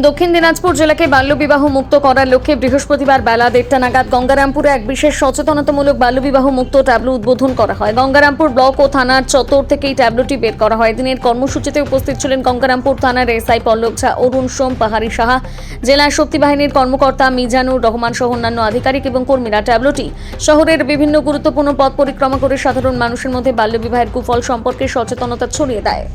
দক্ষিণ দিনাজপুর জেলাকে বাল্যবিবাহ মুক্ত করার লক্ষ্যে বৃহস্পতিবার বেলা দেড়টা নাগাদ গঙ্গারামপুরে এক বিশেষ সচেতনতামূলক বাল্যবিবাহ মুক্ত ট্যাবলো উদ্বোধন করা হয়। গঙ্গারামপুর ব্লক ও থানার চত্বর থেকে এই ট্যাবলোটি বের করা হয়। দিনের কর্মসূচিতে উপস্থিত ছিলেন গঙ্গারামপুর থানার এসআই পল্লব ঝা, অরুণ সোম, পাহাড়ি সাহা, জেলা শক্তি বাহিনীর কর্মকর্তা মিজানুর রহমান সহ অন্যান্য আধিকারিক এবং কর্মীরা ট্যাবলোটি শহরের বিভিন্ন গুরুত্বপূর্ণ পথ পরিক্রমা করে সাধারণ মানুষের মধ্যে বাল্যবিবাহের কুফল সম্পর্কে সচেতনতা ছড়িয়ে দেয়।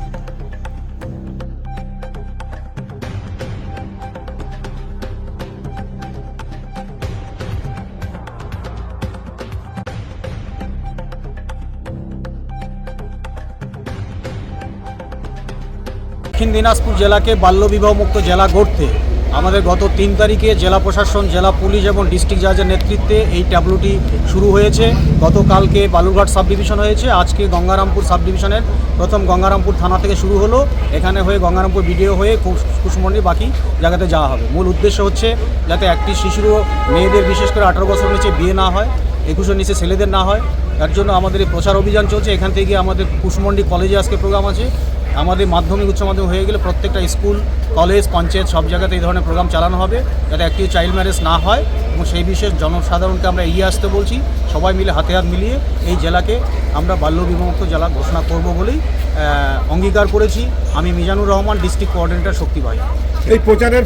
দক্ষিণ দিনাজপুর জেলাকে বাল্যবিবাহ মুক্ত জেলা গড়তে আমাদের গত তিন তারিখে জেলা প্রশাসন, জেলা পুলিশ এবং ডিস্ট্রিক্ট জাজের নেতৃত্বে এই ট্যাবলোটি শুরু হয়েছে। গতকালকে বালুরঘাট সাব ডিভিশন হয়েছে। আজকে গঙ্গারামপুর সাব ডিভিশনের প্রথম গঙ্গারামপুর থানা থেকে শুরু হলো। এখানে হয়ে গঙ্গারামপুর বিডিও হয়ে কুশ- কুশমন্ডি বাকি জায়গাতে যাওয়া হবে। মূল উদ্দেশ্য হচ্ছে যাতে একটি শিশুরও মেয়েদের বিশেষ করে আঠারো বছর নিচে বিয়ে না হয়, একুশের নিচে ছেলেদের না হয়। তার জন্য আমাদের এই প্রচার অভিযান চলছে। এখান থেকে আমাদের কুশমন্ডি কলেজে আজকে প্রোগ্রাম আছে। আমাদের মাধ্যমিক, উচ্চ মাধ্যমিক হয়ে গেলে প্রত্যেকটা স্কুল, কলেজ, পঞ্চায়েত সব জায়গাতে এই ধরনের প্রোগ্রাম চালানো হবে যাতে একটি চাইল্ড ম্যারেজ না হয় এবং সেই বিষয়ে জনসাধারণকে আমরা এগিয়ে আসতে বলছি। সবাই মিলে হাতে হাত মিলিয়ে এই জেলাকে আমরা বাল্য বিমুক্ত জেলা ঘোষণা করব বলেই অঙ্গীকার করেছি। আমি মিজানুর রহমান ডিস্ট্রিক্ট কোঅর্ডিনেটর শক্তি ভাই এই প্রচারের